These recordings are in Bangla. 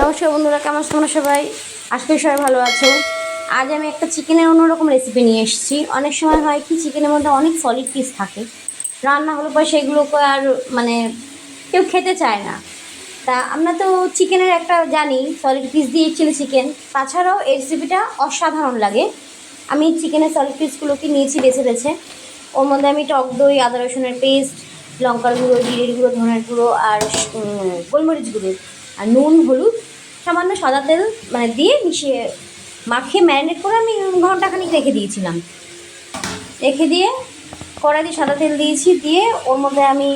নমস্কার বন্ধুরা, কেমন তোমরা সবাই? আজকে সবাই ভালো আছো। আজ আমি একটা চিকেনের অন্যরকম রেসিপি নিয়ে এসেছি। অনেক সময় হয় কি, চিকেনের মধ্যে অনেক সলিড পিস থাকে। রান্না হলে পর সেগুলোকে আর মানে কেউ খেতে চায় না। তা আমরা তো চিকেনের একটা জানি সলিড পিস দিয়ে চিলি চিকেন তাছাড়াও এই রেসিপিটা অসাধারণ লাগে। আমি চিকেনের সলিড পিসগুলোকে নিয়েছি বেছে বেছে। ওর মধ্যে আমি টক দই, আদা রসুনের পেস্ট লঙ্কার গুঁড়ো, জিরের গুঁড়ো, ধনের গুঁড়ো আর গোলমরিচ গুঁড়ো। আর নুন, হলুদ, সামান্য সাদা তেল মানে দিয়ে মিশিয়ে মাখিয়ে ম্যারিনেট করে আমি ঘন্টাখানিক রেখে দিয়েছিলাম। রেখে দিয়ে কড়াই দিয়ে সাদা তেল দিয়েছি, দিয়ে ওর মধ্যে আমি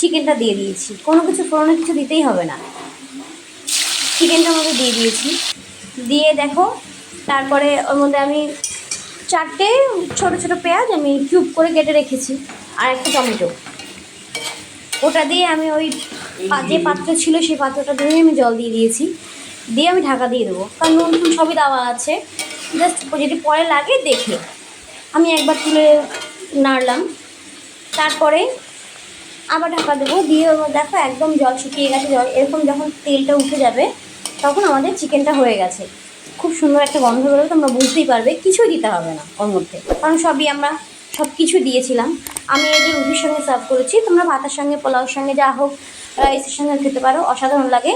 চিকেনটা দিয়ে দিয়েছি। কোনো কিছু ফোড়নে কিছু দিতেই হবে না। চিকেনটার মধ্যে দিয়ে দিয়েছি। দিয়ে দেখো, তারপরে ওর মধ্যে আমি চারটে ছোট ছোট পেঁয়াজ আমি কিউব করে কেটে রেখেছি, আর একটা টমেটো। ওটা দিয়ে আমি ওই যে পাত্র ছিল সেই পাত্রটা ধুয়ে আমি জল দিয়ে দিয়েছি। দিয়ে আমি ঢাকা দিয়ে দেবো। কারণ নুন সবই দেওয়া আছে। জাস্ট যদি পরে লাগে দেখে। আমি একবার তুলে নাড়লাম। তারপরে আবার ঢাকা দেবো। দিয়ে দেখো একদম জল শুকিয়ে গেছে। জল, এরকম যখন তেলটা উঠে যাবে, তখন আমাদের চিকেনটা হয়ে গেছে। খুব সুন্দর একটা গন্ধ বেরোবে, তোমরা বুঝতেই পারবে। কিছুই দিতে হবে না ওর মধ্যে। কারণ সবই আমরা সব কিছু দিয়েছিলাম। আমি এদের রুটির সঙ্গে সার্ভ করেছি। তোমরা ভাতের সঙ্গে, পোলাওর সঙ্গে যা হোক রাইসের সঙ্গে খেতে পারো। অসাধারণ লাগে।